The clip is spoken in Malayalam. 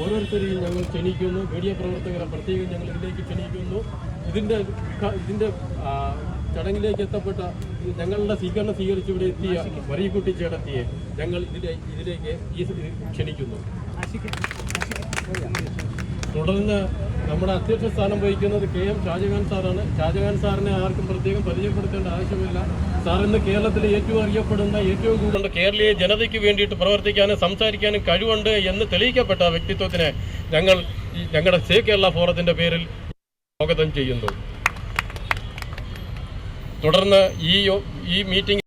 ഓരോരുത്തരെയും ഞങ്ങൾ ക്ഷണിക്കുന്നു. മീഡിയ പ്രവർത്തകരെ പ്രത്യേകം ഞങ്ങൾ ഇതിലേക്ക് ക്ഷണിക്കുന്നു. ഇതിന്റെ ഇതിന്റെ ചടങ്ങിലേക്ക് എത്തപ്പെട്ട ഞങ്ങളുടെ സ്വീകരണം സ്വീകരിച്ച് ഇവിടെ എത്തിയ വരീക്കുട്ടി ചേട്ടത്തിയെ ഞങ്ങൾ ഇതിലെ ഇതിലേക്ക് ക്ഷണിക്കുന്നു. തുടർന്ന് നമ്മുടെ അധ്യക്ഷ സ്ഥാനം വഹിക്കുന്നത് കെ എം ഷാജഹാൻ സാറാണ്. ഷാജഹാൻ സാറിനെ ആർക്കും പ്രത്യേകം പരിചയപ്പെടുത്തേണ്ട ആവശ്യമില്ല. സാർ ഇന്ന് കേരളത്തിലെ ഏറ്റവും അറിയപ്പെടുന്ന ഏറ്റവും കൂടുതൽ കേരളീയ ജനതയ്ക്ക് വേണ്ടിയിട്ട് പ്രവർത്തിക്കാനും സംസാരിക്കാനും കഴിവുണ്ട് എന്ന് തെളിയിക്കപ്പെട്ട വ്യക്തിത്വത്തിനെ ഞങ്ങൾ ഞങ്ങളുടെ സേ കേരള ഫോറത്തിന്റെ പേരിൽ സ്വാഗതം ചെയ്യുന്നു. തുടർന്ന് ഈ ഈ മീറ്റിംഗ്